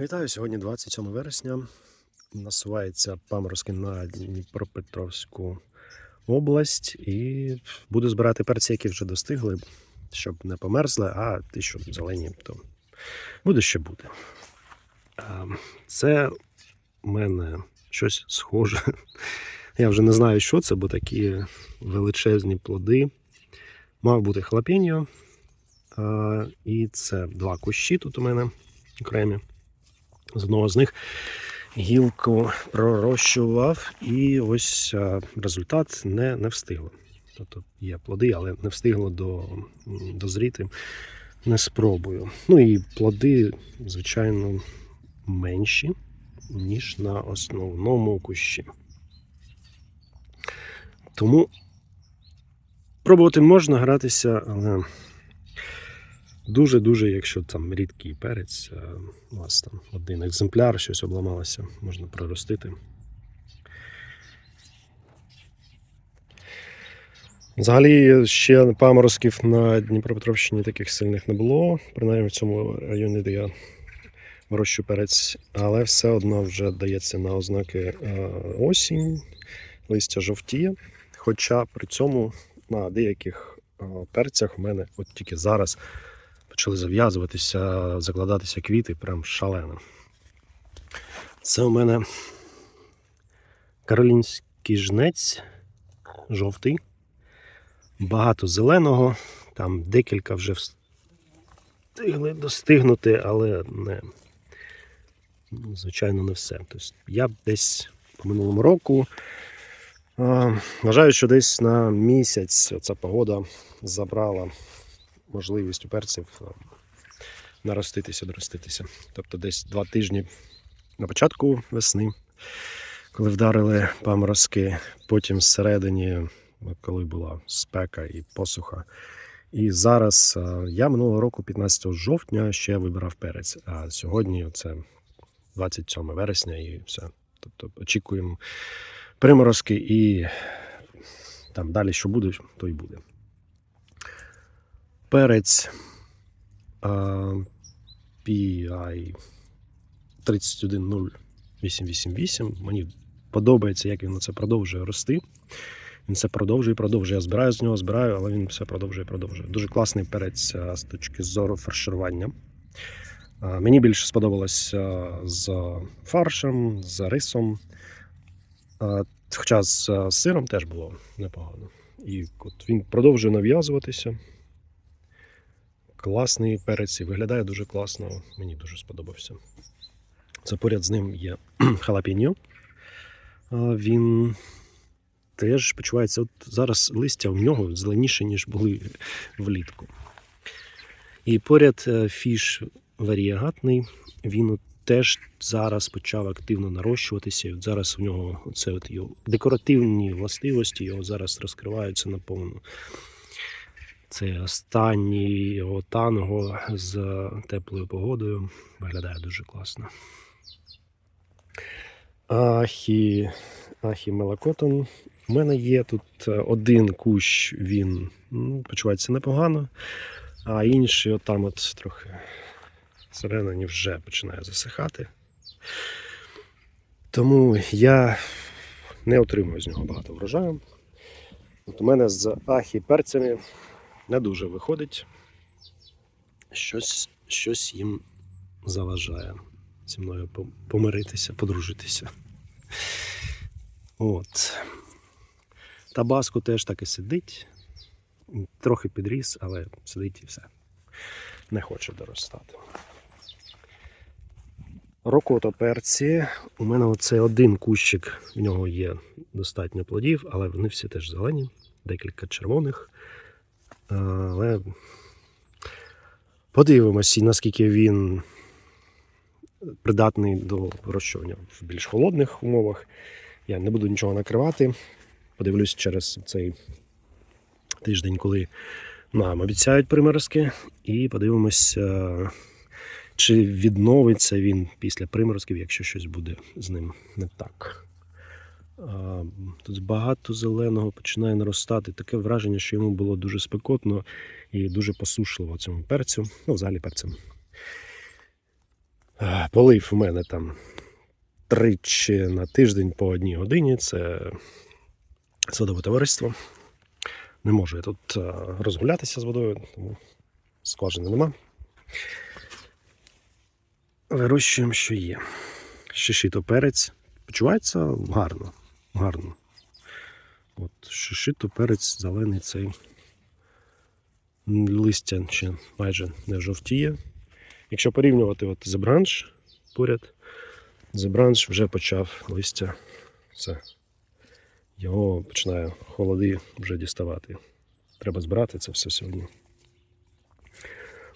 Вітаю сьогодні 27 вересня. Насувається паморозки на Дніпропетровську область і буду збирати перці, які вже достигли, щоб не померзли, а ті, що зелені, то буде ще буде. Це у мене щось схоже. Я вже не знаю, що це, бо такі величезні плоди. Мав бути халапеньо. А, І це два кущі тут у мене окремі. З одного з них гілку пророщував, і ось а, результат не, не встигло. Тобто є плоди, але не встигло до, дозріти. Не спробую. Ну і плоди, звичайно, менші, ніж на основному кущі. Тому пробувати можна гратися, але дуже-дуже, якщо там рідкий перець, е, у вас там один екземпляр, щось обламалося, можна проростити. Взагалі ще паморозків на Дніпропетровщині таких сильних не було, принаймні в цьому районі, де я вирощую перець, але все одно вже дається на ознаки е, осінь, листя жовтіє. Хоча при цьому на деяких е, перцях у мене от тільки зараз почали зав'язуватися, закладатися квіти, прям шалено. Це у мене каролінський жнець жовтий, багато зеленого, там декілька вже встигли достигнути, але не, звичайно, не все. Тобто я десь по минулому року вважаю, що десь на місяць ця погода забрала можливість у перців нароститися, дороститися. Тобто десь два тижні на початку весни, коли вдарили паморозки, потім всередині, коли була спека і посуха. І зараз я минулого року, 15 жовтня, ще вибирав перець, а сьогодні це 27 вересня і все. Тобто очікуємо приморозки і там далі, що буде, то й буде. Перець PI 3108888. Мені подобається, як він це продовжує рости. Він це продовжує, і продовжує. Я збираю з нього, збираю, але він все продовжує, і продовжує. Дуже класний перець з точки зору фарширування. Мені більше сподобалось з фаршем, з рисом. Хоча з сиром теж було непогано. І от він продовжує нав'язуватися. Класний перець і виглядає дуже класно. Мені дуже сподобався. Це поряд з ним є халапіньо. Він теж почувається. От зараз листя в нього зеленіше, ніж були влітку. І поряд е, фіш варієгатний, він от теж зараз почав активно нарощуватися. І от зараз у нього оце от його декоративні властивості його зараз розкриваються наповну. Це останній танго з теплою погодою. Виглядає дуже класно. Ахі, Ахі Мелакотон. У мене є тут е, один кущ, він ну, почувається непогано, а інший отам от трохи всередині вже починає засихати. Тому я не отримую з нього багато врожаю. От у мене з ахі перцями не дуже виходить. Щось, щось їм заважає зі мною помиритися, подружитися. От. Табаско теж так і сидить. Трохи підріс, але сидить і все. Не хоче доростати. Рокото перці. У мене оце один кущик, в нього є достатньо плодів, але вони всі теж зелені, декілька червоних. Але подивимось, наскільки він придатний до вирощування в більш холодних умовах. Я не буду нічого накривати. Подивлюсь через цей тиждень, коли нам обіцяють приморозки, і подивимось, е, чи відновиться він після приморозків, якщо щось буде з ним не так. Тут багато зеленого починає наростати. Таке враження, що йому було дуже спекотно і дуже посушливо цьому перцю. Ну, взагалі перцем. Полив у мене там тричі на тиждень по одній годині. Це садове товариство. Не можу я тут розгулятися з водою, тому скважини нема. Вирощуємо, що є. Шишито перець. Почувається гарно. Гарно. От шишито перець зелений цей. Листя ще майже не жовтіє. Якщо порівнювати от зебранш поряд, зебранш вже почав листя. Все. Його починає холоди вже діставати. Треба збирати це все сьогодні.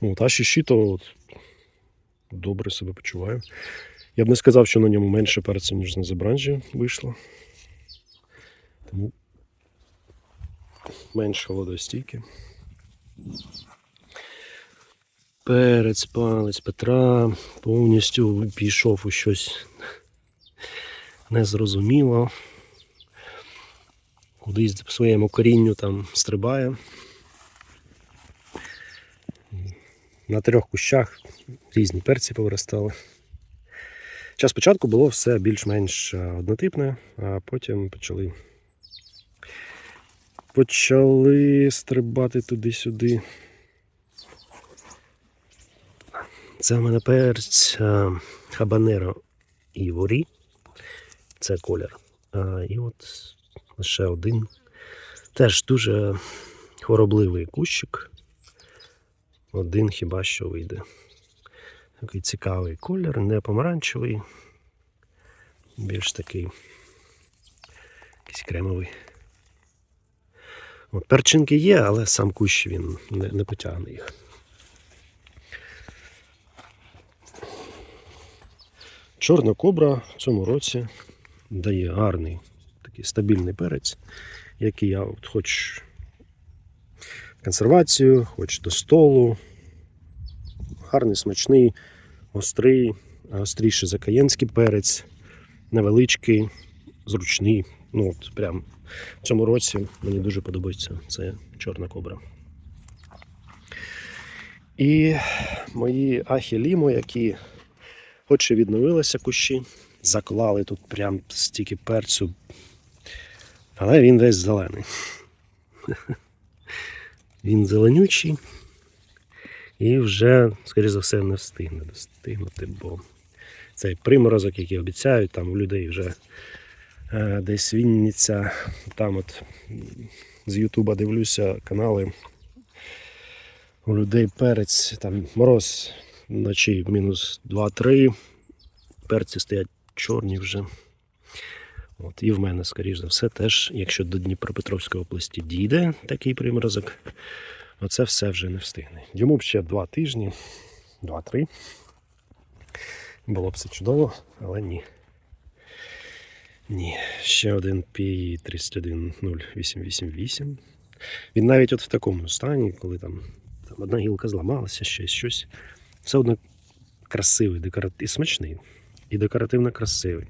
Ну, та щито от, добре себе почуваю. Я б не сказав, що на ньому менше перцю, ніж на зебранжі вийшло. Тому менш холодостійки. Перець, палець Петра повністю пішов у щось незрозуміло. Кудись по своєму корінню там стрибає. На трьох кущах різні перці повиростали. Час спочатку було все більш-менш однотипне, а потім почали. Почали стрибати туди-сюди. Це в мене перець е, хабанеро іворі. Це колір. А, і от лише один. Теж дуже хворобливий кущик. Один хіба що вийде. Такий цікавий колір, не помаранчевий, більш такий якийсь кремовий. Перчинки є, але сам кущ він не, не потягне їх. Чорна кобра в цьому році дає гарний такий стабільний перець, який я от хоч консервацію, хоч до столу. Гарний, смачний, гострий, гостріше за каєнський перець, невеличкий, зручний. Ну от прям в цьому році мені дуже подобається це чорна кобра. І мої ахі-лімо, які хоч і відновилися кущі, заклали тут прям стільки перцю, але він весь зелений. Він зеленючий і вже, скоріш за все, не встигне достигнути, бо цей приморозок, який обіцяють, там у людей вже десь Вінниця, там от з Ютуба дивлюся канали. У людей перець, там мороз вночі мінус 2-3, перці стоять чорні вже. От, і в мене, скоріш за все, теж, якщо до Дніпропетровської області дійде такий приморозок, оце все вже не встигне. Йому б ще два тижні, два-три. Було б все чудово, але ні. Ні, ще один пі 31088. Він навіть от в такому стані, коли там, там одна гілка зламалася, ще щось. Все одно красивий, декора... і смачний, і декоративно красивий.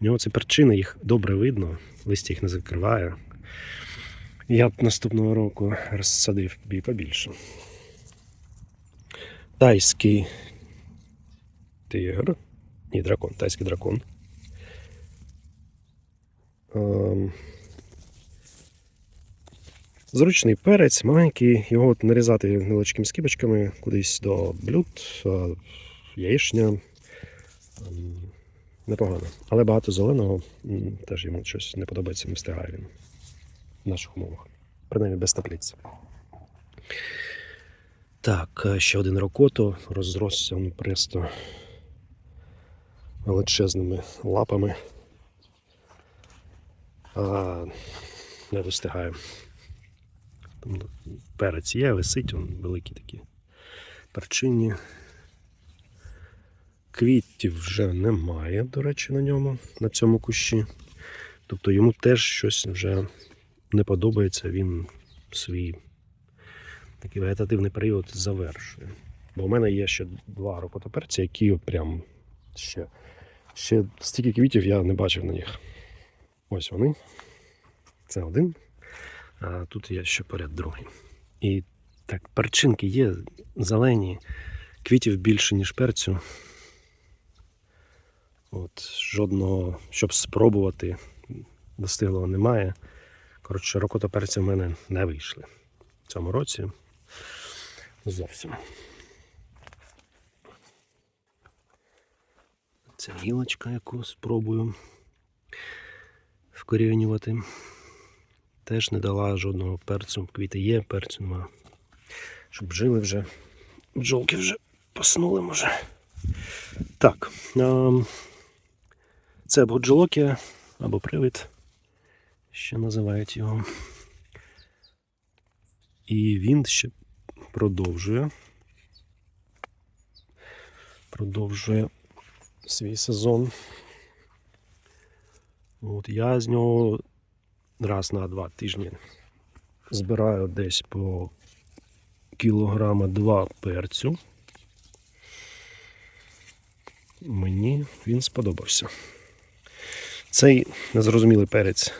У нього ці перчини, їх добре видно, листя їх не закриває. Я б наступного року розсадив бій побільше. Тайський тигр. Ні, дракон, тайський дракон. Ем, Зручний перець, маленький, його нарізати невеличкими скибочками кудись до блюд, е, яєчня. Ем, Непогано. Але багато зеленого теж йому щось не подобається, не встигає він в наших умовах. Принаймні без таблиць. Так, е, ще один рокото розросся він просто величезними лапами. А, не достигає. Там перець є, висить, він великі такі перчинні. Квітів вже немає, до речі, на ньому, на цьому кущі. Тобто йому теж щось вже не подобається, він свій такий вегетативний період завершує. Бо в мене є ще два рокотоперці, які прям ще, ще стільки квітів я не бачив на них. Ось вони. Це один. А тут є ще поряд другий. І так, перчинки є зелені, квітів більше, ніж перцю. От, жодного, щоб спробувати, достиглого немає. Коротше, рокотоперці в мене не вийшли в цьому році. Зовсім. Це гілочка, яку спробую вкорінювати. Теж не дала жодного перцю. Квіти є, перцю нема. Щоб жили вже. Бджолки вже поснули, може. Так. ем, Це або або привид. Ще називають його. І він ще продовжує. Продовжує свій сезон. От я з нього раз на два тижні збираю десь по кілограма два перцю. Мені він сподобався. Цей незрозумілий перець,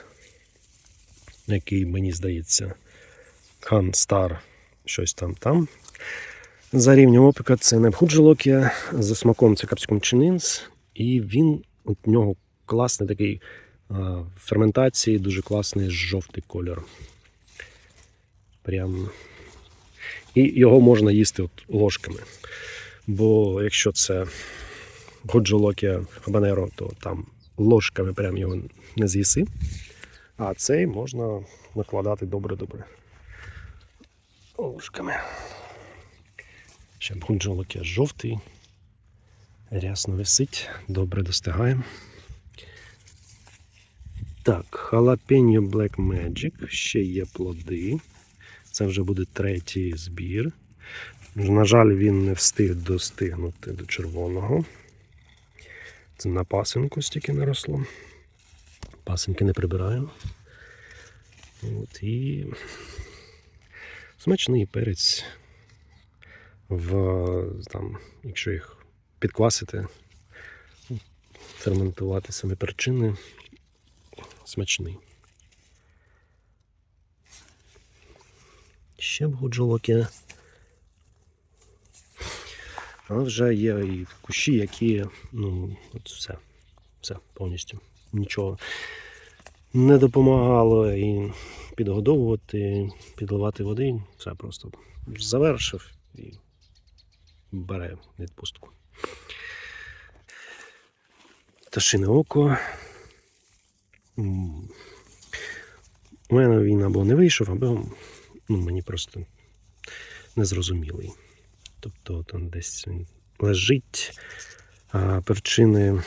який мені здається, Хан Стар, щось там там. За рівнем опіка це не бхуджелокія, за смаком це капсикум чининс, і він в нього класний такий ферментації, дуже класний жовтий кольор. Прям. І його можна їсти от ложками. Бо якщо це годжолокія хабанеро, то там ложками прям його не з'їси. А цей можна накладати добре-добре. Ложками. Ще бгунджолокія жовтий. Рясно висить, добре достигає. Так, халапеньо Black Magic, ще є плоди. Це вже буде третій збір. На жаль, він не встиг достигнути до червоного. Це на пасинку стільки наросло. Пасинки не прибираю. От, і смачний перець. В, там, якщо їх підквасити, ферментувати самі перчини, смачний. Ще б гуджолоки. Але вже є і кущі, які, ну, от все, все повністю. Нічого не допомагало і підгодовувати, підливати води. Все просто завершив і бере відпустку. Пташине око. У мене він або не вийшов, або ну, мені просто незрозумілий. Тобто там десь він лежить, а перчини.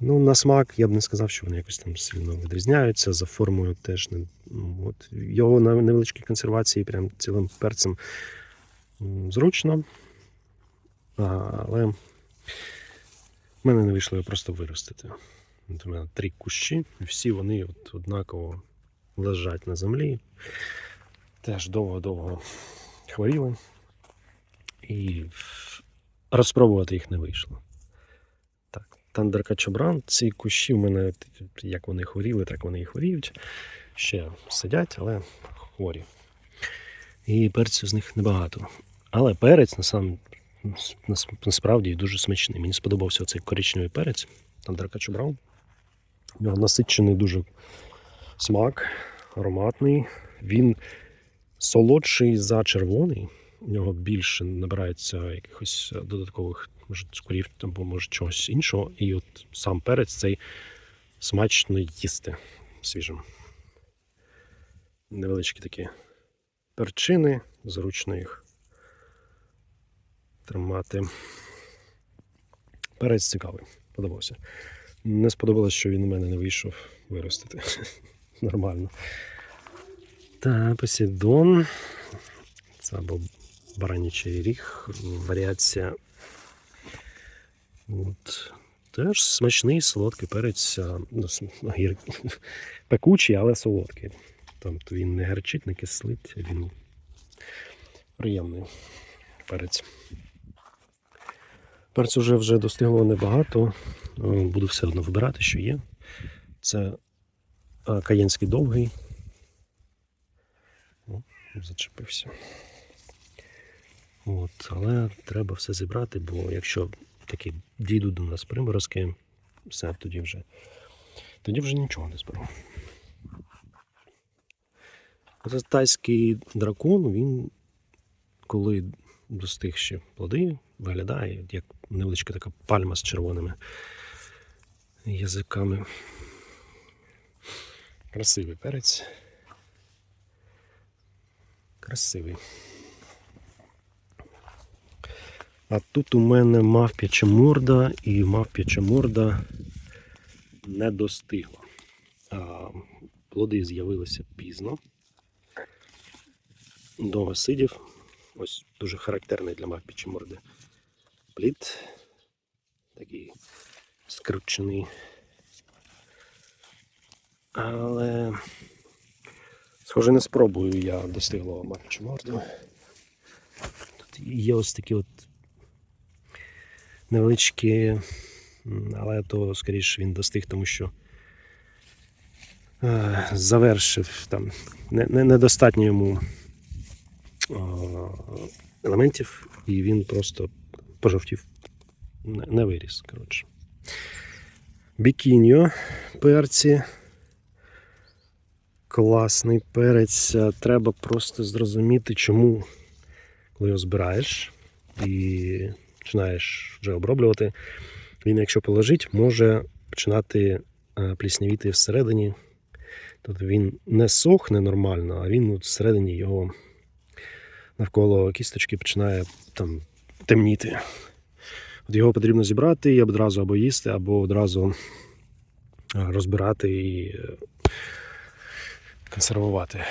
Ну, на смак я б не сказав, що вони якось там сильно відрізняються. За формою теж не. Ну, от, його на невеличкій консервації, прям цілим перцем зручно. Але в мене не вийшло його просто виростити. От у мене три кущі, і всі вони от однаково лежать на землі. Теж довго-довго хворіли. І розпробувати їх не вийшло. Так, Тандерка Чобран, ці кущі в мене, як вони хворіли, так вони і хворіють. Ще сидять, але хворі. І перцю з них небагато. Але перець насам, нас- насправді дуже смачний. Мені сподобався цей коричневий перець, Тандерка Чобран. У нього насичений дуже смак, ароматний. Він солодший за червоний. У нього більше набирається якихось е, додаткових, може, цукрів або може чогось іншого. І от сам перець цей смачно їсти свіжим. Невеличкі такі перчини, зручно їх тримати. Перець цікавий, подобався. Не сподобалось, що він у мене не вийшов виростити. Нормально. Та Посейдон. Це або баранічий ріг, варіація. От. Теж смачний солодкий перець, ну, гір- пекучий, але солодкий. Тобто він не гарчить, не кислить, він приємний перець. Перцю вже вже достигло небагато. Е, Буду все одно вибирати, що є. Це е, каєнський довгий. О, зачепився. От, але треба все зібрати, бо якщо такі дійдуть до нас приморозки, все тоді вже. Тоді вже нічого не зберу. Оце тайський дракон, він коли достиг ще плоди, виглядає як невеличка така пальма з червоними язиками. Красивий перець. Красивий. А тут у мене мавп'яча морда, і мавп'яча морда не достигла. А, плоди з'явилися пізно. Довго сидів. Ось дуже характерний для мавпічої морди плід. Такий скручений. Але, схоже, не спробую я достиглого мавпічу морду. Тут є ось такі от невеличкі, але то скоріше він достиг, тому що е, завершив там не, не, недостатньо йому елементів, і він просто пожовтів, не, не виріс. Коротше. Бікіньо перці. Класний перець. Е, Треба просто зрозуміти, чому, коли його збираєш і починаєш вже оброблювати, він, якщо положить, може починати е, пліснявіти всередині. Тобто він не сохне нормально, а він от всередині його навколо кісточки починає там темніти. От його потрібно зібрати і одразу або їсти, або одразу е, розбирати і е, консервувати.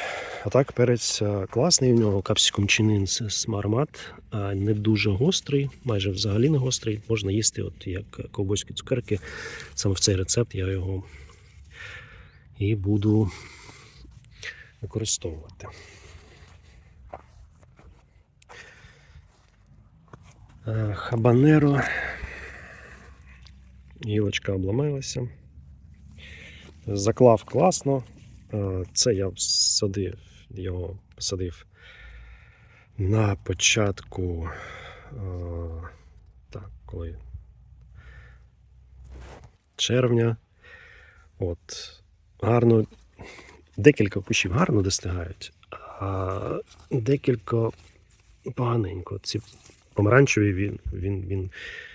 А так, перець е, класний, у нього капсикум чинин смармат, не дуже гострий, майже взагалі не гострий. Можна їсти, от як ковбойські цукерки. Саме в цей рецепт я його і буду використовувати. Хабанеро. Гілочка обламалася. Заклав класно. Е, Це я садив, його посадив на початку. е, Так, коли червня. От, гарно, декілька кущів гарно достигають, а декілька поганенько. Ці помаранчеві він, він, він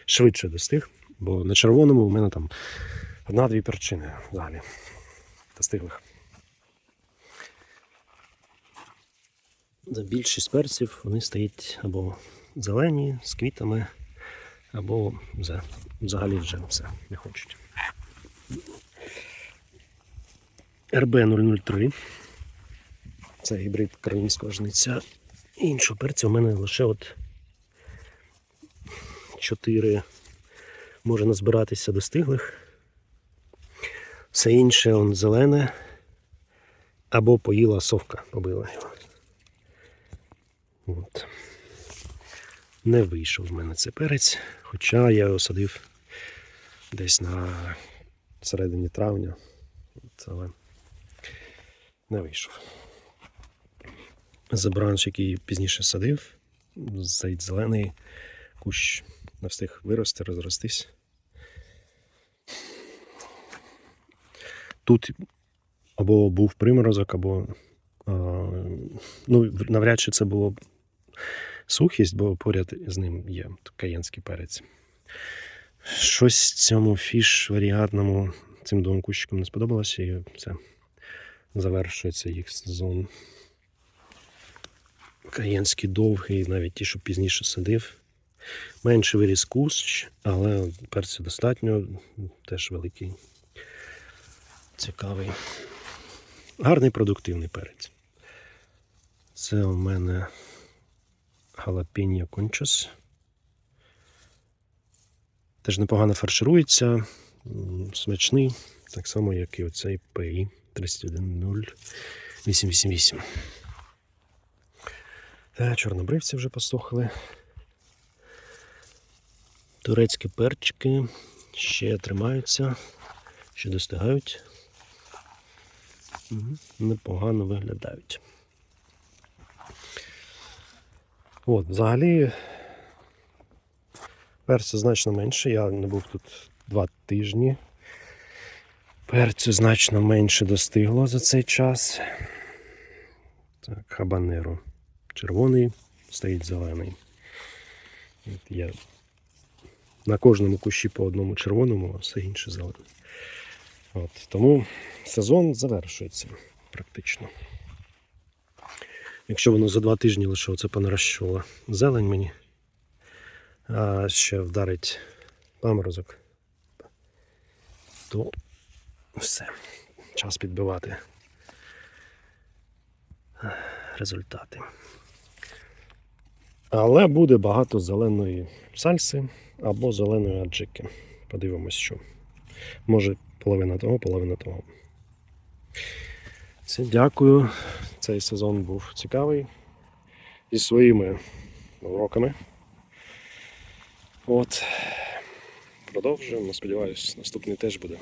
швидше достиг, бо на червоному у мене там одна-дві перчини взагалі достиглих. Більшість перців вони стоять або зелені з квітами, або взагалі вже все не хочуть. РБ-003. Це гібрид українського жниця. Іншого перця у мене лише от 4 може назбиратися достиглих. Все інше он зелене. Або поїла совка, побила його. От. Не вийшов в мене цей перець, хоча я його садив десь на середині травня. От, але не вийшов. Забранч, який пізніше садив, зайд зелений, кущ не встиг вирости, розростись. Тут або був приморозок, або ну, навряд чи це було сухість, бо поряд з ним є каєнський перець. Щось цьому фіш варіатному цим двом кущикам не сподобалося, і все завершується їх сезон. Каєнський довгий, навіть ті, що пізніше садив. Менше виріс кущ, але перцю достатньо, теж великий, цікавий. Гарний продуктивний перець. Це у мене халапіньо кончос. Теж непогано фарширується, смачний, так само, як і оцей PI 31088. Та чорнобривці вже посохли. Турецькі перчики ще тримаються, ще достигають. Непогано виглядають. От, взагалі, Перцю значно менше. Я не був тут два тижні. Перцю значно менше достигло за цей час. Так, хабанеро. Червоний, стоїть зелений. Є на кожному кущі по одному червоному, а все інше зелене. От, тому сезон завершується практично. Якщо воно за два тижні лише оце понарощувало зелень мені, а ще вдарить паморозок, то все. Час підбивати результати. Але буде багато зеленої сальси або зеленої аджики. Подивимось, що. Може, половина того, половина того. Все, дякую. Цей сезон був цікавий. Зі своїми уроками. От. Продовжуємо. Сподіваюсь, наступний теж буде